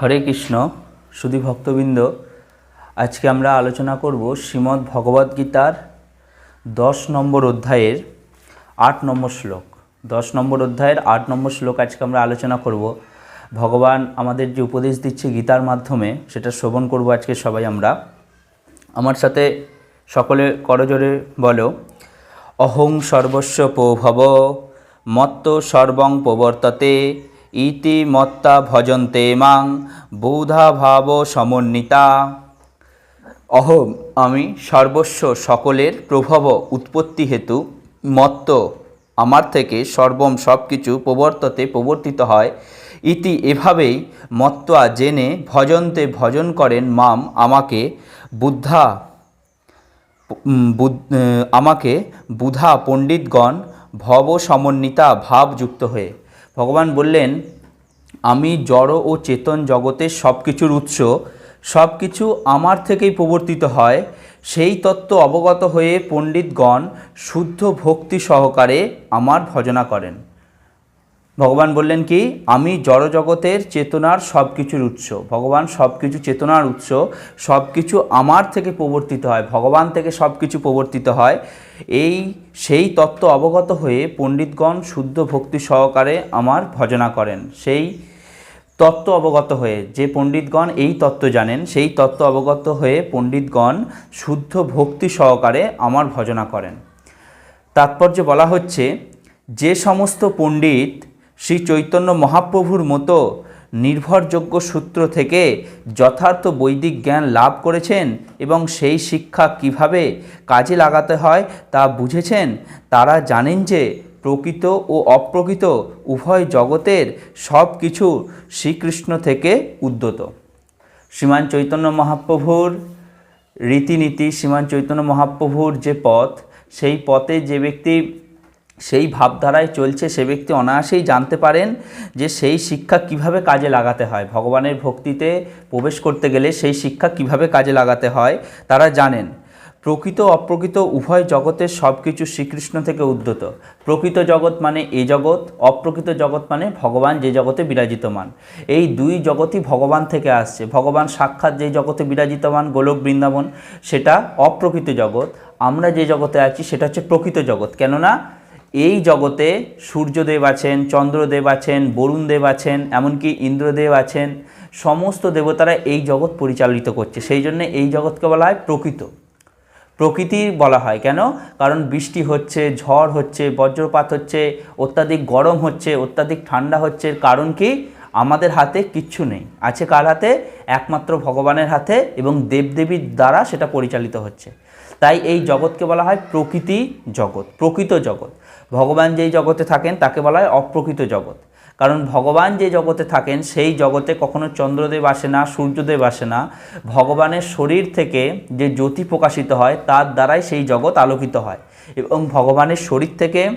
হরে কৃষ্ণ, সুধী ভক্তবৃন্দ, আজকে আমরা আলোচনা করব শ্রীমদ্ ভগবদ্গীতার দশ নম্বর অধ্যায়ের আট নম্বর শ্লোক। দশ নম্বর অধ্যায়ের আট নম্বর শ্লোক আজকে আমরা আলোচনা করব। ভগবান আমাদের যে উপদেশ দিচ্ছে গীতার মাধ্যমে, সেটা শ্রবণ করব আজকে সবাই আমরা। আমার সাথে সকলে করজোরে বলো, অহং সর্বস্ব ভব মত্ত সর্বং প্রবর্ততে ইতি মত্তা ভজন্তে মাং বৌধা ভাব সমন্বিতা। অহম আমি সর্বস্ব সকলের প্রভব উৎপত্তি হেতু মত্ত। আমার থেকে সর্বম সব কিছু প্রবর্ততে প্রবর্তিত হয়। ইতি এভাবেই মত্তা জেনে ভজন্তে ভজন করেন মাম আমাকে বুদ্ধা আমাকে বুধা পণ্ডিতগণ ভব সমন্বিতা ভাবযুক্ত হয়ে। ভগবান বললেন, আমি জড় ও চেতন জগতের সব কিছুর উৎস। সব কিছু আমার থেকেই প্রবর্তিত হয়। সেই তত্ত্ব অবগত হয়ে পণ্ডিতগণ শুদ্ধ ভক্তি সহকারে আমার ভজনা করেন। ভগবান বললেন কি? আমি জড়জগতের চেতনার সব কিছুর উৎস। ভগবান সব কিছু চেতনার উৎস সব কিছু আমার থেকে প্রবর্তিত হয়, ভগবান থেকে সব কিছু প্রবর্তিত হয়। এই সেই তত্ত্ব অবগত হয়ে পণ্ডিতগণ শুদ্ধ ভক্তি সহকারে আমার ভজনা করেন। সেই তত্ত্ব অবগত হয়ে যে পণ্ডিতগণ এই তত্ত্ব জানেন, সেই তত্ত্ব অবগত হয়ে পণ্ডিতগণ শুদ্ধ ভক্তি সহকারে আমার ভজনা করেন। তাৎপর্য বলা হচ্ছে, যে সমস্ত পণ্ডিত শ্রী চৈতন্য মহাপ্রভুর মতো নির্ভরযোগ্য সূত্র থেকে যথার্থ বৈদিক জ্ঞান লাভ করেছেন এবং সেই শিক্ষা কীভাবে কাজে লাগাতে হয় তা বুঝেছেন, তারা জানেন যে প্রকৃত ও অপ্রকৃত উভয় জগতের সব কিছু শ্রীকৃষ্ণ থেকে উদ্যত। শ্রীমান চৈতন্য মহাপ্রভুর রীতিনীতি, শ্রীমান চৈতন্য মহাপ্রভুর যে পথ, সেই পথে যে ব্যক্তি সেই ভাবধারায় চলছে, সে ব্যক্তি অনায়াসেই জানতে পারেন যে সেই শিক্ষা কীভাবে কাজে লাগাতে হয়। ভগবানের ভক্তিতে প্রবেশ করতে গেলে সেই শিক্ষা কীভাবে কাজে লাগাতে হয়, তারা জানেন। প্রকৃত অপ্রকৃত উভয় জগতের সব কিছু শ্রীকৃষ্ণ থেকে উদ্যত। প্রকৃত জগৎ মানে এ জগৎ, অপ্রকৃত জগৎ মানে ভগবান যে জগতে বিরাজিতমান। এই দুই জগতই ভগবান থেকে আসছে। ভগবান সাক্ষাৎ যে জগতে বিরাজিতমান, গোলক বৃন্দাবন, সেটা অপ্রকৃত জগৎ। আমরা যে জগতে আছি, সেটা হচ্ছে প্রকৃত জগৎ। কেননা এই জগতে সূর্যদেব আছেন, চন্দ্রদেব আছেন, বরুণদেব আছেন, এমনকি ইন্দ্রদেব আছেন, সমস্ত দেবতারা এই জগৎ পরিচালিত করছে। সেই জন্য এই জগৎকে বলা হয় প্রকৃত। প্রকৃতি বলা হয় কেন? কারণ বৃষ্টি হচ্ছে, ঝড় হচ্ছে, বজ্রপাত হচ্ছে, অত্যাধিক গরম হচ্ছে, অত্যাধিক ঠান্ডা হচ্ছে, কারণ কি? আমাদের হাতে কিচ্ছু নেই। আছে কার হাতে? একমাত্র ভগবানের হাতে এবং দেবদেবীর দ্বারা সেটা পরিচালিত হচ্ছে। তাই এই জগৎকে বলা হয় প্রকৃতি জগৎ, প্রকৃত জগৎ। ভগবান যেই জগতে থাকেন, তাকে বলা হয় অপ্রকৃত জগৎ। কারণ ভগবান যে জগতে থাকেন, সেই জগতে কখনো চন্দ্রদেব আসে না, সূর্যদেব আসে না। ভগবানের শরীর থেকে যে জ্যোতি প্রকাশিত হয়, তার দ্বারাই সেই জগৎ আলোকিত হয়। এবং ভগবানের শরীর থেকে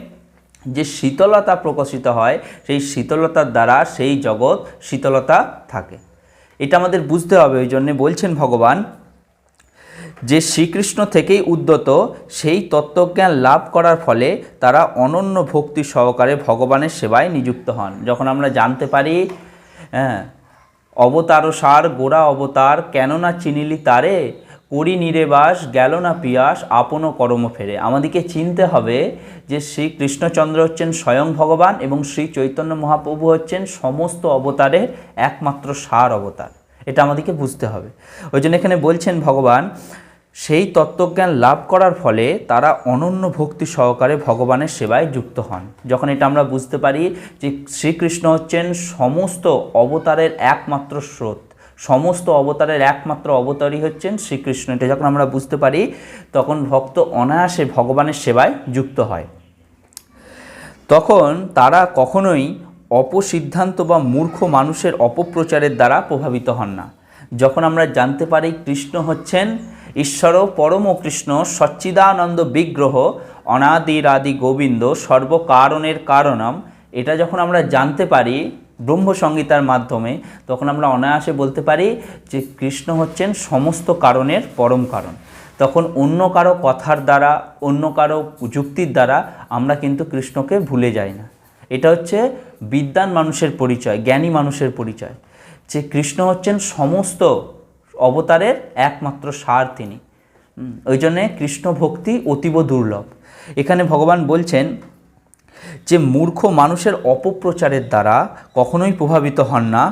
যে শীতলতা প্রকাশিত হয়, সেই শীতলতার দ্বারা সেই জগৎ শীতলতা থাকে। এটা আমাদের বুঝতে হবে, ওই জন্যে বলছেন ভগবান যে শ্রীকৃষ্ণ থেকেই উদ্যত, সেই তত্ত্বজ্ঞান লাভ করার ফলে তারা অনন্য ভক্তি সহকারে ভগবানের সেবায় নিযুক্ত হন। যখন আমরা জানতে পারি হ্যাঁ অবতার সার, গোড়া অবতার, কেন না চিনিলি তারে? করি নিরেবাস, গেল না পিয়াস, আপন কর্ম ফেরে। আমাদেরকে চিনতে হবে যে শ্রী কৃষ্ণচন্দ্র হচ্ছেন স্বয়ং ভগবান এবং শ্রী চৈতন্য মহাপ্রভু হচ্ছেন সমস্ত অবতারের একমাত্র সার অবতার। এটা আমাদেরকে বুঝতে হবে। ওই জন্য এখানে বলছেন ভগবান সেই তত্ত্বজ্ঞান লাভ করার ফলে তারা অনন্য ভক্তি সহকারে ভগবানের সেবায় যুক্ত হন। যখন এটা আমরা বুঝতে পারি যে শ্রীকৃষ্ণ হচ্ছেন সমস্ত অবতারের একমাত্র স্রোত, সমস্ত অবতারের একমাত্র অবতারই হচ্ছেন শ্রীকৃষ্ণ। এটা যখন আমরা বুঝতে পারি, তখন ভক্ত অনায়াসে ভগবানের সেবায় যুক্ত হয়। তখন তারা কখনোই অপসিদ্ধান্ত বা মূর্খ মানুষের অপপ্রচারের দ্বারা প্রভাবিত হন না। যখন আমরা জানতে পারি কৃষ্ণ হচ্ছেন ঈশ্বর পরম কৃষ্ণ, সচ্চিদানন্দ বিগ্রহ অনাদির আদি গোবিন্দ সর্বকারণের কারণম। এটা যখন আমরা জানতে পারি ব্রহ্মসংগীতার মাধ্যমে, তখন আমরা অনায়াসে বলতে পারি যে কৃষ্ণ হচ্ছেন সমস্ত কারণের পরম কারণ। তখন অন্য কারও কথার দ্বারা, অন্য কারও যুক্তির দ্বারা আমরা কিন্তু কৃষ্ণকে ভুলে যাই না। এটা হচ্ছে বিদ্যান মানুষের পরিচয়, জ্ঞানী মানুষের পরিচয়। যে কৃষ্ণ হচ্ছেন সমস্ত অবতারের একমাত্র সার তিনি। ওই জন্যে কৃষ্ণ ভক্তি অতীব দুর্লভ। এখানে ভগবান বলছেন যে, মূর্খ মানুষের অপপ্রচারের দ্বারা কখনোই প্রভাবিত হন না।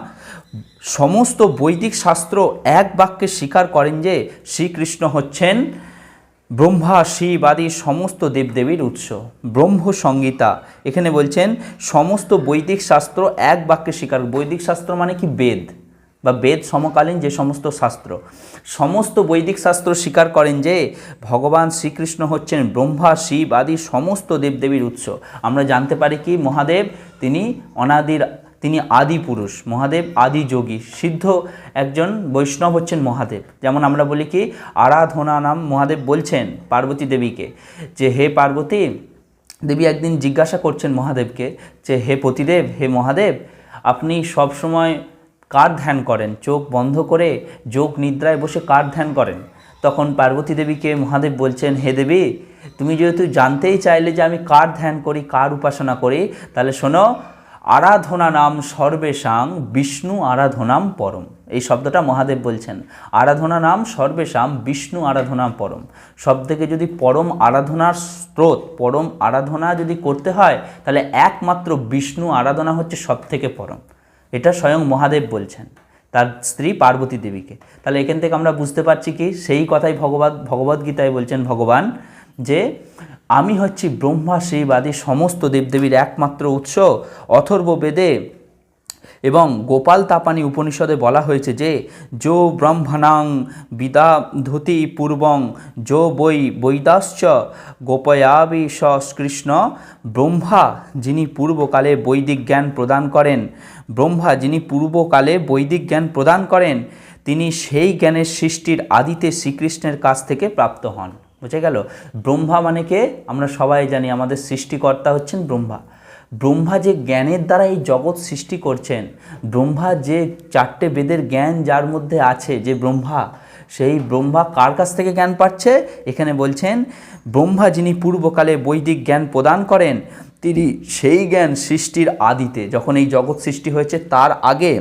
সমস্ত বৈদিক শাস্ত্র এক বাক্যে স্বীকার করেন যে, শ্রীকৃষ্ণ হচ্ছেন ব্রহ্মা, শিব আদি সমস্ত দেবদেবীর উৎস। ব্রহ্ম সংগীতা এখানে বলছেন, সমস্ত বৈদিক শাস্ত্র এক বাক্যে স্বীকার, বৈদিক শাস্ত্র মানে কি? বেদ। বা বেদ সমকালীন যে সমস্ত শাস্ত্র, সমস্ত বৈদিক শাস্ত্র স্বীকার করেন যে ভগবান শ্রীকৃষ্ণ হচ্ছেন ব্রহ্মা, শিব আদি সমস্ত দেবদেবীর উৎস। আমরা জানতে পারি কি মহাদেব তিনি অনাদির, তিনি আদি পুরুষ, মহাদেব আদি যোগী, সিদ্ধ একজন বৈষ্ণব হচ্ছেন মহাদেব। যেমন আমরা বলি কি আরাধনা নাম মহাদেব বলছেন পার্বতী দেবীকে যে, হে পার্বতী, দেবী একদিন জিজ্ঞাসা করছেন মহাদেবকে যে, হে পতিদেব, হে মহাদেব, আপনি সব সময় কার ধ্যান করেন? চোখ বন্ধ করে যোগ নিদ্রায় বসে কার ধ্যান করেন? তখন পার্বতী দেবীকে মহাদেব বলছেন, হে দেবী, তুমি যেহেতু জানতেই চাইলে যে আমি কার ধ্যান করি, কার উপাসনা করি, তাহলে শোনো, আরাধনা নাম সর্বেশাং বিষ্ণু আরাধনাম পরম। এই শব্দটা মহাদেব বলছেন। আরাধনা নাম সর্বেশাম বিষ্ণু আরাধনাম পরম। সব থেকে যদি পরম আরাধনার স্রোত, পরম আরাধনা যদি করতে হয়, তাহলে একমাত্র বিষ্ণু আরাধনা হচ্ছে সব থেকে পরম। এটা স্বয়ং মহাদেব বলছেন, তার স্ত্রী পার্বতী দেবীকে। তাহলে এখান থেকে আমরা বুঝতে পারছি কি, সেই কথাই ভগবত ভগবদ্গীতায় বলছেন ভগবান যে, আমি হচ্ছি ব্রহ্মা, শিব আদি সমস্ত দেবদেবীর একমাত্র উৎস, অথর্ব বেদে এবং গোপাল তাপানি উপনিষদে বলা হয়েছে যে, যো ব্রহ্মণাং বিদাধতি পূর্বং, যো বৈ বৈদাশ্চ গোপয়াবি স কৃষ্ণ ব্রহ্মা, যিনি পূর্বকালে বৈদিক জ্ঞান প্রদান করেন, ব্রহ্মা, যিনি পূর্বকালে বৈদিক জ্ঞান প্রদান করেন, তিনি সেই জ্ঞানের সৃষ্টির আদিতে শ্রীকৃষ্ণের কাছ থেকে প্রাপ্ত হন। বুঝে গেল? ব্রহ্মা মানে কে? আমরা সবাই জানি আমাদের সৃষ্টিকর্তা হচ্ছেন ব্রহ্মা। ব্রহ্মা যে জ্ঞানের দ্বারা এই জগৎ সৃষ্টি করছেন, ব্রহ্মা যে চারটে বেদের জ্ঞান যার মধ্যে আছে, যে ব্রহ্মা, সেই ব্রহ্মা কার কাছ থেকে জ্ঞান পাচ্ছে? এখানে বলছেন, ব্রহ্মা যিনি পূর্বকালে বৈদিক জ্ঞান প্রদান করেন, তিনি সেই জ্ঞান সৃষ্টির আদিতে, যখন এই জগৎ সৃষ্টি হয়েছে, তার আগে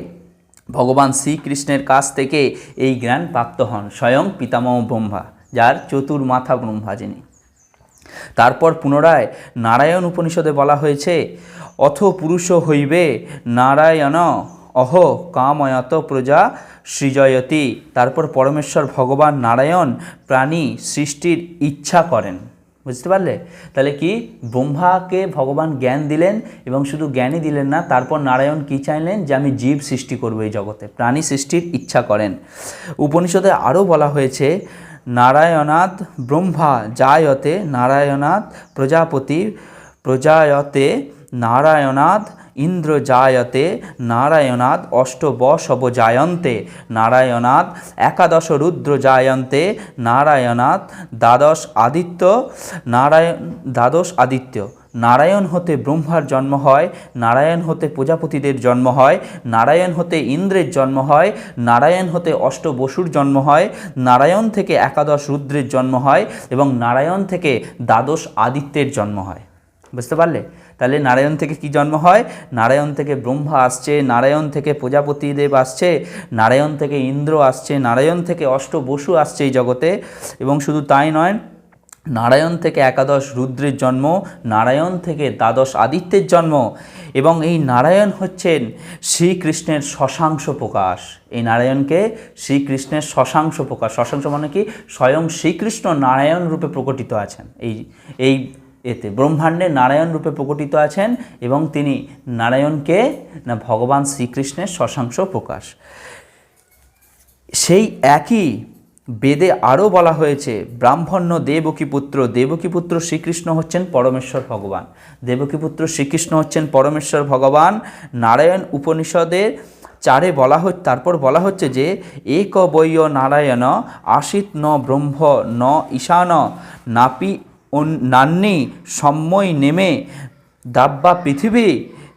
ভগবান শ্রীকৃষ্ণের কাছ থেকে এই জ্ঞান প্রাপ্ত হন, স্বয়ং পিতামহ ব্রহ্মা, যার চতুর্মাথা ব্রহ্মা যিনি। তারপর পুনরায় নারায়ণ উপনিষদে বলা হয়েছে, অথ পুরুষ হইবে নারায়ণ, অহ কাময়ত প্রজা সৃজয়তি। তারপর পরমেশ্বর ভগবান নারায়ণ প্রাণী সৃষ্টির ইচ্ছা করেন। বুঝতে পারলে? তাহলে কি? ব্রহ্মাকে ভগবান জ্ঞান দিলেন এবং শুধু জ্ঞানই দিলেন না, তারপর নারায়ণ কি চাইলেন? যে আমি জীব সৃষ্টি করব এই জগতে, প্রাণী সৃষ্টির ইচ্ছা করেন। উপনিষদে আরও বলা হয়েছে নারায়ণাদ ব্রহ্মা জায়তে নারায়ণাদ প্রজাপতি প্রজায়তে নারায়ণাদ ইন্দ্র জায়তে নারায়ণাদ অষ্টবশব জায়ন্তে নারায়ণাদ একাদশ রুদ্র জায়ন্তে নারায়ণাদ দ্বাদশ আদিত্য নারায়ণ দ্বাদশ আদিত্য নারায়ণ হতে ব্রহ্মার জন্ম হয়, নারায়ণ হতে প্রজাপতিদের জন্ম হয়, নারায়ণ হতে ইন্দ্রের জন্ম হয়, নারায়ণ হতে অষ্ট বসুর জন্ম হয়, নারায়ণ থেকে একাদশ রুদ্রের জন্ম হয় এবং নারায়ণ থেকে দ্বাদশ আদিত্যের জন্ম হয়। বুঝতে পারলে? তাহলে নারায়ণ থেকে কি জন্ম হয়? নারায়ণ থেকে ব্রহ্মা আসছে, নারায়ণ থেকে প্রজাপতিদেব আসছে, নারায়ণ থেকে ইন্দ্র আসছে, নারায়ণ থেকে অষ্ট বসু আসছে এই জগতে এবং শুধু তাই নয় নারায়ণ থেকে একাদশ রুদ্রের জন্ম, নারায়ণ থেকে দ্বাদশ আদিত্যের জন্ম এবং এই নারায়ণ হচ্ছেন শ্রীকৃষ্ণের শশাংশ প্রকাশ। এই নারায়ণকে শ্রীকৃষ্ণের শশাংশ প্রকাশ। শশাংশ মানে কি? স্বয়ং শ্রীকৃষ্ণ নারায়ণ রূপে প্রকটিত আছেন। এই এই এতে ব্রহ্মাণ্ডে নারায়ণ রূপে প্রকটিত আছেন এবং তিনি নারায়ণকে, না, ভগবান শ্রীকৃষ্ণের শশাংশ প্রকাশ। সেই একই বেদে আরও বলা হয়েছে, ব্রাহ্মণ্য দেবকীপুত্র দেবকীপুত্র শ্রীকৃষ্ণ হচ্ছেন পরমেশ্বর ভগবান। দেবকীপুত্র শ্রীকৃষ্ণ হচ্ছেন পরমেশ্বর ভগবান। নারায়ণ উপনিষদের চারে বলা হচ্ছে, তারপর বলা হচ্ছে যে এক বৈয় নারায়ণ আশিত ন ব্রহ্ম ন ঈশান নাপি নান্নি সম্ময় নেমে দাব্বা পৃথিবী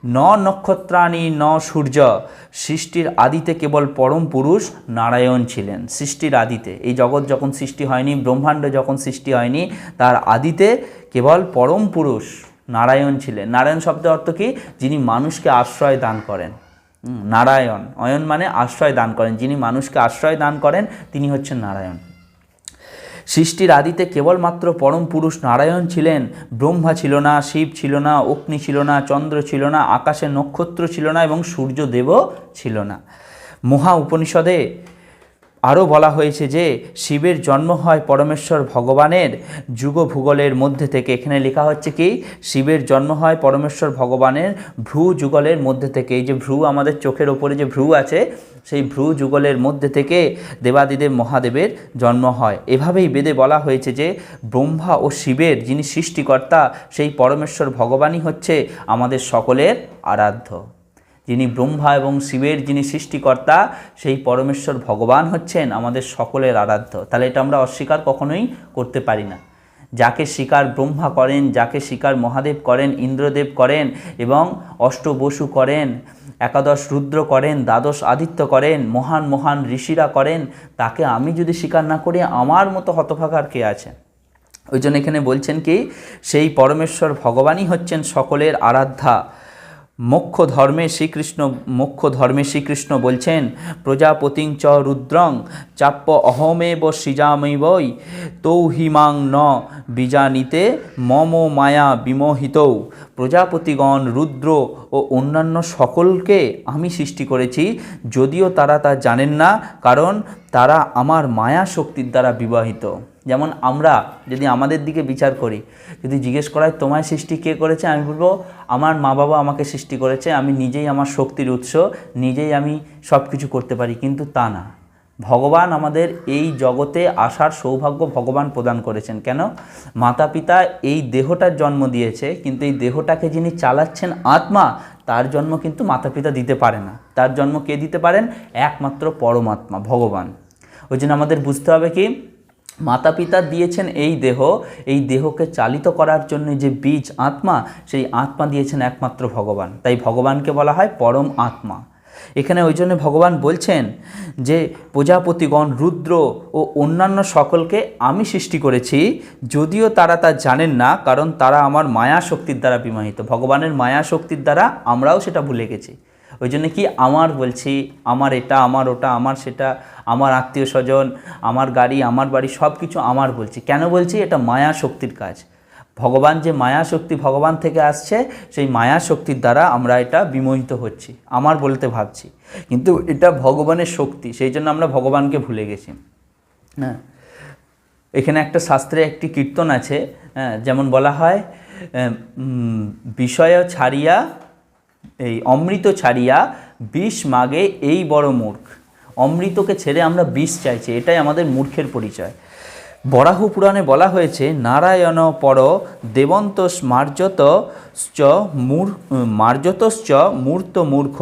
ন নক্ষত্রাণী, ন সূর্য, সৃষ্টির আদিতে কেবল পরম পুরুষ নারায়ণ ছিলেন। সৃষ্টির আদিতে। এই জগৎ যখন সৃষ্টি হয়নি, ব্রহ্মাণ্ড যখন সৃষ্টি হয়নি, তার আদিতে কেবল পরম পুরুষ নারায়ণ ছিলেন। নারায়ণ শব্দের অর্থ কি? যিনি মানুষকে আশ্রয় দান করেন। নারায়ণ। অয়ন মানে আশ্রয় দান করেন। যিনি মানুষকে আশ্রয় দান করেন, তিনি হচ্ছেন নারায়ণ। সৃষ্টির আদিতে কেবলমাত্র পরম পুরুষ নারায়ণ ছিলেন। ব্রহ্মা ছিল না, শিব ছিল না, অগ্নি ছিল না, চন্দ্র ছিল না, আকাশে নক্ষত্র ছিল না এবং সূর্যদেবও ছিল না। মহা উপনিষদে আরও বলা হয়েছে যে, শিবের জন্ম হয় পরমেশ্বর ভগবানের যুগ ভূগোলের মধ্যে থেকে। এখানে লেখা হচ্ছে কি? শিবের জন্ম হয় পরমেশ্বর ভগবানের ভ্রু যুগলের মধ্যে থেকে। এই যে ভ্রু আমাদের চোখের ওপরে যে ভ্রু আছে, সেই ভ্রু যুগলের মধ্যে থেকে দেবাদিদেব মহাদেবের জন্ম হয়। এভাবেই বেদে বলা হয়েছে যে, ব্রহ্মা ও শিবের যিনি সৃষ্টিকর্তা, সেই পরমেশ্বর ভগবানই হচ্ছে আমাদের সকলের আরাধ্য। যিনি ব্রহ্মা এবং শিবের যিনি সৃষ্টিকর্তা, সেই পরমেশ্বর ভগবান হচ্ছেন আমাদের সকলের আরাধ্য। তাহলে এটা আমরা অস্বীকার কখনোই করতে পারি না। যাকে শিকার ব্রহ্মা করেন, যাকে স্বীকার মহাদেব করেন, ইন্দ্রদেব করেন এবং অষ্টবসু করেন, একাদশ রুদ্র করেন, দ্বাদশ আদিত্য করেন, মহান মহান ঋষিরা করেন, তাকে আমি যদি স্বীকার না করি, আমার মতো হতভাগার কে আছে? ওই জন্য এখানে বলছেন কি, সেই পরমেশ্বর ভগবানই হচ্ছেন সকলের আরাধ্যা। মোক্ষ ধর্মে শ্রীকৃষ্ণ মোক্ষ ধর্মে শ্রীকৃষ্ণ বলছেন, প্রজাপতিং চ রুদ্রং চাপ্য অহমেব সৃজামৈবই তৌহিমাং ন বীজানিতে মম মায়া বিমোহিতৌ। প্রজাপতিগণ রুদ্র ও অন্যান্য সকলকে আমি সৃষ্টি করেছি, যদিও তারা তা জানেন না, কারণ তারা আমার মায়া শক্তির দ্বারা বিবাহিত। যেমন আমরা যদি আমাদের দিকে বিচার করি, যদি জিজ্ঞেস করায়, তোমায় সৃষ্টি কে করেছে? আমি বলব, আমার মা বাবা আমাকে সৃষ্টি করেছে, আমি নিজেই আমার শক্তির উৎস, নিজেই আমি সব কিছু করতে পারি। কিন্তু তা না। ভগবান আমাদের এই জগতে আসার সৌভাগ্য ভগবান প্রদান করেছেন। কেন? মাতা পিতা এই দেহটার জন্ম দিয়েছে, কিন্তু এই দেহটাকে যিনি চালাচ্ছেন আত্মা, তার জন্ম কিন্তু মাতা পিতা দিতে পারে না। তার জন্ম কে দিতে পারেন? একমাত্র পরমাত্মা, ভগবান। ওই জন্য আমাদের বুঝতে হবে কি? মাতা পিতা দিয়েছেন এই দেহ, এই দেহকে চালিত করার জন্য যে বীজ আত্মা, সেই আত্মা দিয়েছেন একমাত্র ভগবান। তাই ভগবানকে বলা হয় পরম আত্মা। এখানে ওই জন্য ভগবান বলছেন যে, প্রজাপতিগণ, রুদ্র ও অন্যান্য সকলকে আমি সৃষ্টি করেছি, যদিও তারা তা জানেন না, কারণ তারা আমার মায়া শক্তির দ্বারা বিমাহিত। ভগবানের মায়া শক্তির দ্বারা আমরাও সেটা ভুলে গেছি। ওই জন্য কি আমার বলছি আমার এটা আমার ওটা আমার সেটা আমার আত্মীয় স্বজন আমার গাড়ি আমার বাড়ি সব কিছু আমার বলছি। কেন বলছি? এটা মায়া শক্তির কাজ। ভগবান যে মায়া শক্তি ভগবান থেকে আসছে সেই মায়া শক্তির দ্বারা আমরা এটা বিমোহিত হচ্ছি। আমার বলতে ভাবছি। কিন্তু এটা ভগবানের শক্তি সেই জন্য আমরা ভগবানকে ভুলে গেছি। হ্যাঁ। এখানে একটা শাস্ত্রে একটি কীর্তন আছে হ্যাঁ, যেমন বলা হয় বিষয় ছাড়িয়া এই অমৃত ছাড়িয়া বিষ মাগে এই বড় মূর্খ। অমৃতকে ছেড়ে আমরা বিষ চাইছি, এটাই আমাদের মূর্খের পরিচয়। বরাহ পুরাণে বলা হয়েছে, নারায়ণ পর দেবন্ত মার্যত চ মূর, মার্জতশ্চ মূর্ত মূর্খ,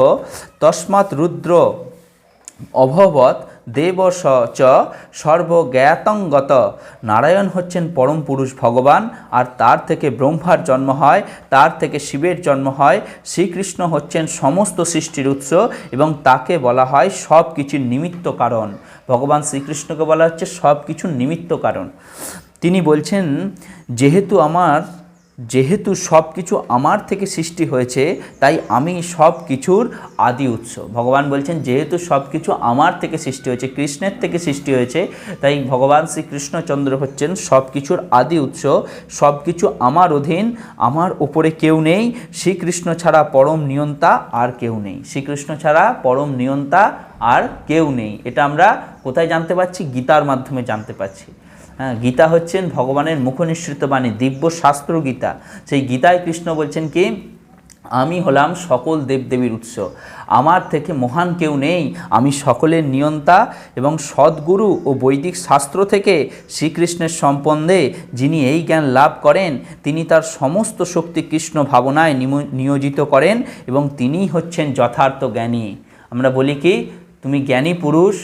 তস্মাৎ রুদ্র অভবৎ দেব স চ সর্বজ্ঞাতঙ্গত। নারায়ণ হচ্ছেন পরম পুরুষ ভগবান, আর তার থেকে ব্রহ্মার জন্ম হয়, তার থেকে শিবের জন্ম হয়, শ্রীকৃষ্ণ হচ্ছেন সমস্ত সৃষ্টির উৎস, এবং তাকে বলা হয় সব কিছুর নিমিত্ত কারণ। ভগবান শ্রীকৃষ্ণকে বলা হচ্ছে সব কিছুর নিমিত্ত কারণ। তিনি বলছেন, যেহেতু আমার যেহেতু সব কিছু আমার থেকে সৃষ্টি হয়েছে, তাই আমি সব কিছুর আদি উৎস। ভগবান বলছেন, যেহেতু সব কিছু আমার থেকে সৃষ্টি হয়েছে, কৃষ্ণের থেকে সৃষ্টি হয়েছে, তাই ভগবান শ্রীকৃষ্ণচন্দ্র হচ্ছেন সব কিছুর আদি উৎস। সব কিছু আমার অধীন, আমার ওপরে কেউ নেই, শ্রীকৃষ্ণ ছাড়া পরম নিয়ন্তা আর কেউ নেই। শ্রীকৃষ্ণ ছাড়া পরম নিয়ন্তা আর কেউ নেই। এটা আমরা কোথায় জানতে পারছি? গীতার মাধ্যমে জানতে পারছি। হ্যাঁ গীতা হচ্ছেন ভগবানের মুখনিসৃত বাণী, দিব্য শাস্ত্র গীতা। সেই গীতায় কৃষ্ণ বলছেন কি, আমি হলাম সকল দেবদেবীর উৎস। আমার থেকে মহান কেউ নেই। আমি সকলের নিয়ন্তা এবং সদ্গুরু ও বৈদিক শাস্ত্র থেকে শ্রীকৃষ্ণের সম্বন্ধে যিনি এই জ্ঞান লাভ করেন, তিনি তার সমস্ত শক্তি কৃষ্ণ ভাবনায় নিয়োজিত করেন এবং তিনিই হচ্ছেন যথার্থ জ্ঞানী। আমরা বলি কি, তুমি জ্ঞানী পুরুষ,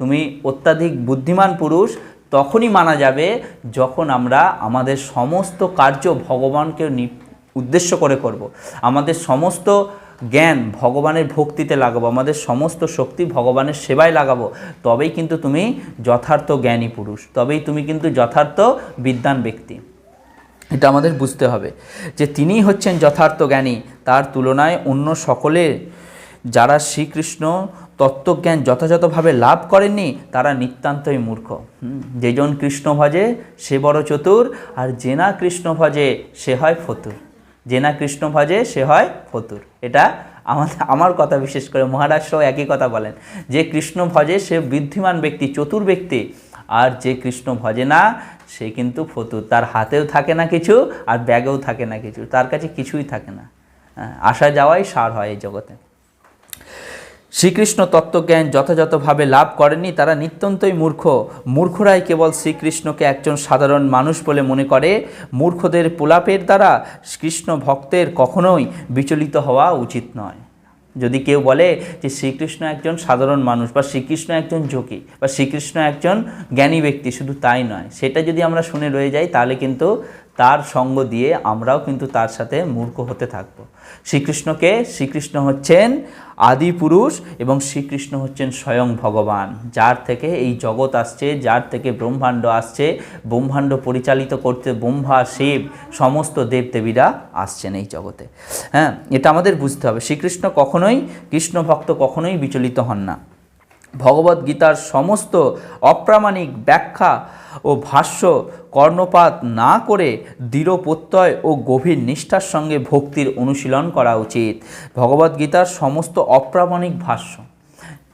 তুমি অত্যাধিক বুদ্ধিমান পুরুষ তখনই মানা যাবে যখন আমরা আমাদের সমস্ত কার্য ভগবানকে উদ্দেশ্য করে করব। আমাদের সমস্ত জ্ঞান ভগবানের ভক্তিতে লাগাবো, আমাদের সমস্ত শক্তি ভগবানের সেবায় লাগাবো, তবেই কিন্তু তুমি যথার্থ জ্ঞানী পুরুষ, তবেই তুমি কিন্তু যথার্থ বিদ্যান ব্যক্তি এটা আমাদের বুঝতে হবে যে তিনিই হচ্ছেন যথার্থ জ্ঞানী তার তুলনায় অন্য সকলের যারা শ্রীকৃষ্ণ তত্ত্বজ্ঞান যথাযথভাবে লাভ করেননি তারা নিতান্তই মূর্খ। যেজন কৃষ্ণ ভজে সে বড় চতুর আর যে না কৃষ্ণ ভজে সে হয় ফতুর। যে না কৃষ্ণ ভজে সে হয় ফতুর। এটা আমার আমার কথা বিশেষ করে মহারাষ্ট্র একই কথা বলেন। যে কৃষ্ণ ভজে সে বুদ্ধিমান ব্যক্তি চতুর ব্যক্তি আর যে কৃষ্ণ ভজে না সে কিন্তু ফতুর। তার হাতেও থাকে না কিছু আর ব্যাগেও থাকে না কিছু। তার কাছে কিছুই থাকে না। হ্যাঁ, আসা যাওয়াই সার হয় এই জগতে। শ্রীকৃষ্ণ তত্ত্বজ্ঞান যথাযথভাবে লাভ করেনি তারা নিত্যন্তই মূর্খ। মূর্খরাই কেবল শ্রীকৃষ্ণকে একজন সাধারণ মানুষ বলে মনে করে। মূর্খদের পোলাপের দ্বারা কৃষ্ণ ভক্তের কখনোই বিচলিত হওয়া উচিত নয়। যদি কেউ বলে যে শ্রীকৃষ্ণ একজন সাধারণ মানুষ বা শ্রীকৃষ্ণ একজন যোগী বা শ্রীকৃষ্ণ একজন জ্ঞানী ব্যক্তি, শুধু তাই নয়, সেটা যদি আমরা শুনে রয়ে যাই, তাহলে কিন্তু তার সঙ্গ দিয়ে আমরাও কিন্তু তার সাথে মূর্খ হতে থাকব। শ্রীকৃষ্ণকে, শ্রীকৃষ্ণ হচ্ছেন আদি পুরুষ এবং শ্রীকৃষ্ণ হচ্ছেন স্বয়ং ভগবান। যার থেকে এই জগৎ আসছে, যার থেকে ব্রহ্মাণ্ড আসছে, ব্রহ্মাণ্ড পরিচালিত করতে ব্রহ্মা, শিব, সমস্ত দেবদেবীরা আসছেন এই জগতে। হ্যাঁ এটা আমাদের বুঝতে হবে। শ্রীকৃষ্ণ কখনোই, কৃষ্ণ ভক্ত কখনোই বিচলিত হন না। ভগবদ্গীতার সমস্ত অপ্রামাণিক ব্যাখ্যা ও ভাষ্য, কর্ণপাত না করে দৃঢ় প্রত্যয় ও গভীর নিষ্ঠার সঙ্গে ভক্তির অনুশীলন করা উচিত। ভগবদ গীতার সমস্ত অপ্রামাণিক ভাষ্য।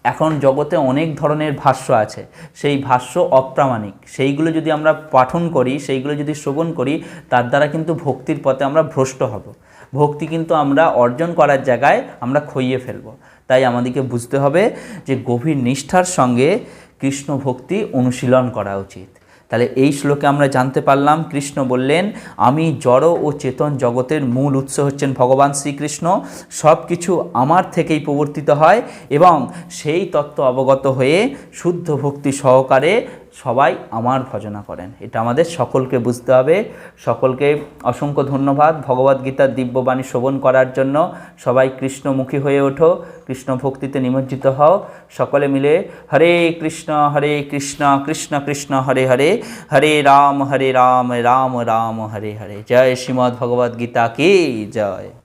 এখন জগতে অনেক ধরনের ভাষ্য আছে। সেই ভাষ্য অপ্রামাণিক। সেইগুলো যদি আমরা পাঠন করি, সেইগুলো যদি শ্রবণ করি, তার দ্বারা কিন্তু ভক্তির পথে আমরা ভ্রষ্ট হব। ভক্তি কিন্তু আমরা অর্জন করার জায়গায় আমরা খইয়ে ফেলব। তাই আমাদেরকে বুঝতে হবে যে গভীর নিষ্ঠার সঙ্গে কৃষ্ণ ভক্তি অনুশীলন করা উচিত। তাহলে এই শ্লোকে আমরা জানতে পারলাম, কৃষ্ণ বললেন, আমি জড় ও চেতন জগতের মূল উৎস হচ্ছেন ভগবান শ্রীকৃষ্ণ। সব কিছু আমার থেকেই প্রবর্তিত হয় এবং সেই তত্ত্ব অবগত হয়ে শুদ্ধ ভক্তি সহকারে সবাই আমার ভজনা করেন। এটা আমাদের সকলকে বুঝতে হবে। সকলকে অসংখ্য ধন্যবাদ। ভগবদ্গীতার দিব্যবাণী শ্রবণ করার জন্য সবাই কৃষ্ণমুখী হয়ে ওঠো, কৃষ্ণ ভক্তিতে নিমজ্জিত হও। সকলে মিলে হরে কৃষ্ণ হরে কৃষ্ণ কৃষ্ণ কৃষ্ণ, হরে হরে হরে রাম হরে রাম রাম রাম, হরে হরে। জয় শ্রীমদ্ ভগবদ্গীতা কি জয়।